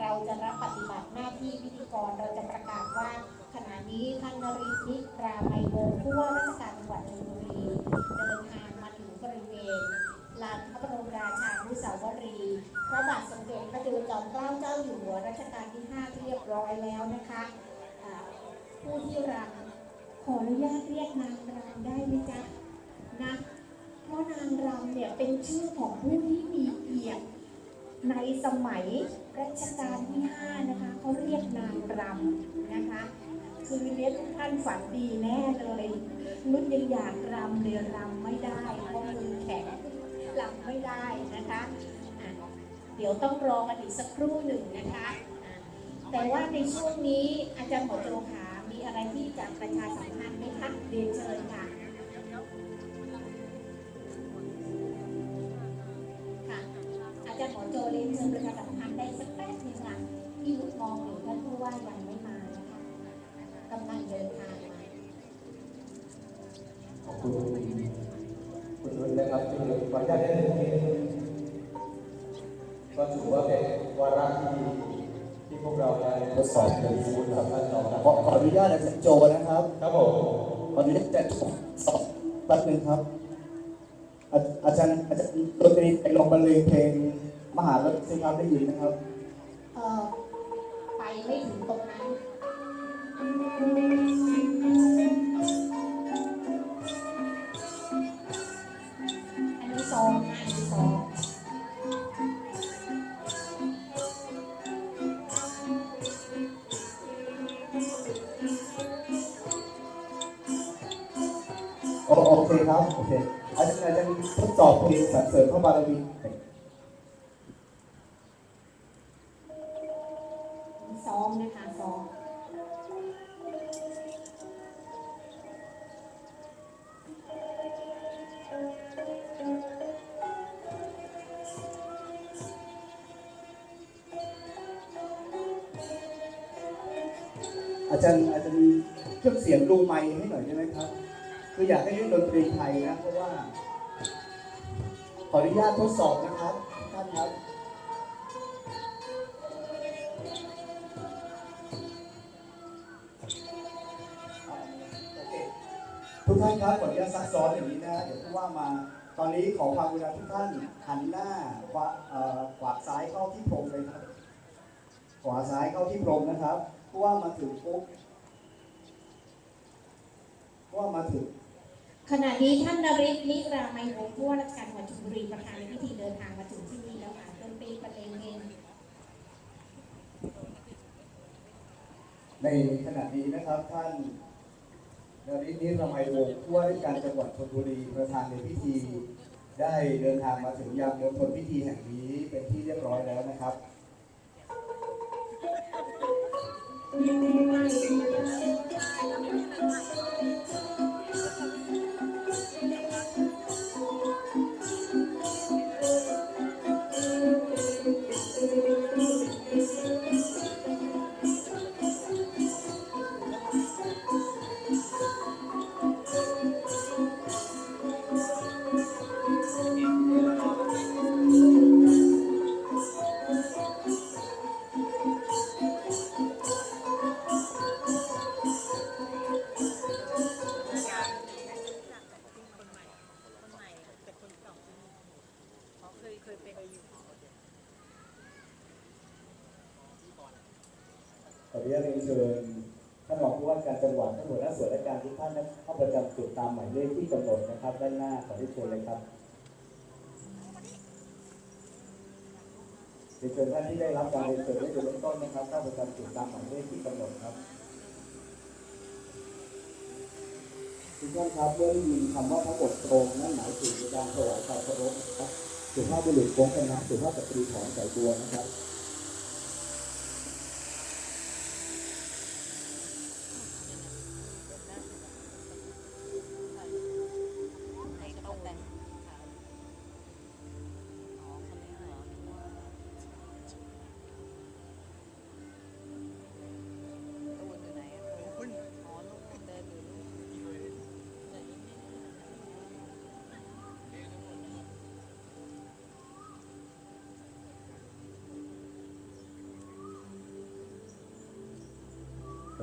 เราจะรับปฏิบัติหน้าที่พิธีกรเราจะประกาศว่า ขณะนี้ท่านนริศนิราไมยวงศ์ผู้ว่าราชการจังหวัดชลบุรีเดินทางมาถึงบริเวณลานพระบรมราชานุสาวรีย์พระบาทสมเด็จพระจุลจอมเกล้าเจ้าอยู่หัวรัชกาลที่ 5 เรียบร้อยแล้วนะคะผู้ที่รำขออนุญาตเรียกนางรำได้ไหมจ๊ะนะเพราะนางรำเนี่ยเป็นชื่อของผู้ที่มีเกียรติในสมัย รัชกาลที่5นะคะเขาเรียกนางรำนะคะ คืนนี้ทุกท่านฝันดีแน่เลยนุ่นยังอยากรำเลยรำไม่ได้เพราะมือแข็งรำไม่ได้นะคะะเดี๋ยวต้องรอกันอีกสักครู่หนึ่งนะคะะแต่ว่าในช่วงนี้อาจารย์หมอโจขามีอะไรที่จะประชาสัมพันธ์ไหมคะเรียนเชิญค่ะค่ะอาจารย์หมอโจเรียนเชิญประชาสัมพันธ์ ด้สักแป๊บหนึงค่ะที่วุฒิมองอยู่ท่านผู้ว่ายังไม่มานะคะกำลังเดินทางมาขอบคุณคุณรุ่นนะครับที่ขออนุญาตได้เลยก็ถือว่าเป็นวาระที่ที่พวกเราได้ทดสอบเรียนรู้กับท่านรองนะขอขออนุญาตอาจารย์โจนะครับครับผมขออนุญาตอาจารย์โจสอบแป๊บนึงครับ อาจารย์อาจารย์ดนตรีไปลองบรรเลงเพลงมหาลัยสิครับได้ยินนะครับ ไม่ถึงตรงนั้นอันนี้ซองอันนี้ซองโอโอเคครับ โอเคอาจารย์อาจารย์ทดสอบเพลงสรรเสริญพระบารมี จารย์อาจารย์เครื่องเสียงดูไมค์ให้หน่อยได้ไหมครับ คืออยากให้เล่นดนตรีไทยนะเพราะว่า ขออนุญาตทดสอบนะครับท่านครับทุกท่านครับขออนุญาตซักซ้อนอย่างนี้นะเดี๋ยวผู้ว่ามาตอนนี้ขอความกรุณาทุกท่านหันหน้าขวาขวาซ้ายเข้าที่พรมเลยครับ ขวาซ้ายเข้าที่พรมนะครับผู้ว่ามาถึงปุ๊บผู้ว่ามาถึงขณะนี้ท่านนริศนิราไมยวงศ์ผู้ว่าราชการจังหวัดชลบุรีประธานในพิธีเดินทางมาถึงที่นี่แล้วค่ะดนตรีบรรเลงเพลงในขณะนี้นะครับท่านนริศนิรมัยวงศ์ผู้ว่าราชการจังหวัดชลบุรีประธานในพิธี ได้เดินทางมาถึงยังมณฑลพิธีแห่งนี้เป็นที่เรียบร้อยแล้วนะครับ Música ขออนุญาตเรียนเชิญท่านรองผู้ว่าการจังหวัดท่านหัวหน้าส่วนราชการทุกท่านเข้าประจำจุดตามหมายเลขที่กำหนดนะครับ ด้านหน้าขอที่เชิญเลยครับเรียนเชิญท่านที่ได้รับการเรียนเชิญไว้ดเริ่มต้นนะครับเข้าประจำจุดตามหมายเลขที่กำหนดครับทุกท่านครับเมื่อได้ยินคำว่าพระบทตรงนั่นหมายถึงการถวายความเคารพนะครับ สุภาพบุรุษโค้งกันนะสุภาพสตรีถอนสายบัวนะครับ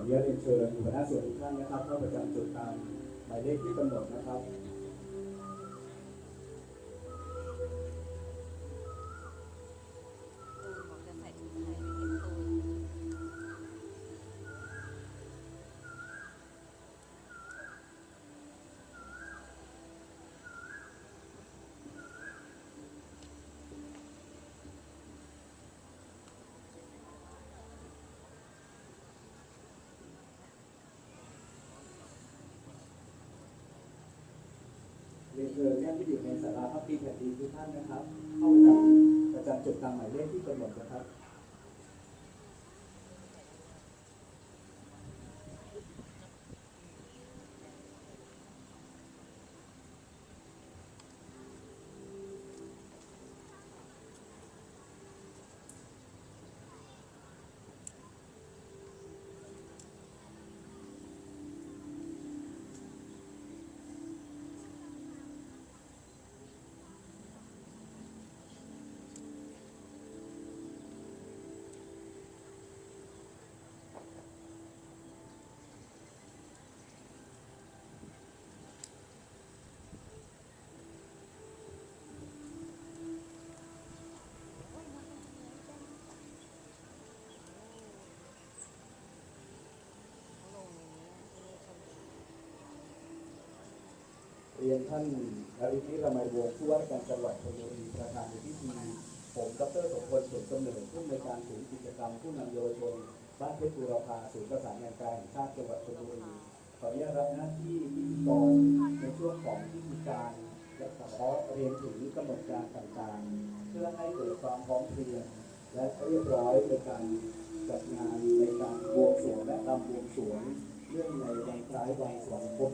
อนุญาตเรียนเชิญหัวหน้าส่วนทุกท่านนะครับเข้าประจำจุดตามหมายเลขที่กำหนดนะครับ ตูนบอกจะใส่ชุดไทยไม่เห็นตูน เรียนเชิญท่านที่อยู่ในสาราพระปีแผ่นดินทุกท่านนะครับ เข้าประจำประจำจุดตามหมายเลขที่กำหนดนะครับ รียนท่านนริธิระไมยวงศ์ผู้ว่าการจังหวัดชลบุรีประธานในพิธีผมดรสมพลสุนกำเนิดผู้อำนการศูนย์กิจกรรมผู้นำเยาวชนบ้านเพชรบูรพาศูนย์ประสานงานการแห่งชาติจังหวัดชลบุรีขออนุญาตรับหน้าที่พิธีกรในช่วงของพิธีการและขอเรียนถึงกำหนดการต่างๆ เพื่อให้เกิดความพร้อมเพรียงและเรียบร้อยในการจัดงานในการบวงสรวงและรำบวงสรวงเรื่องในวันคล้ายวันสวรรคต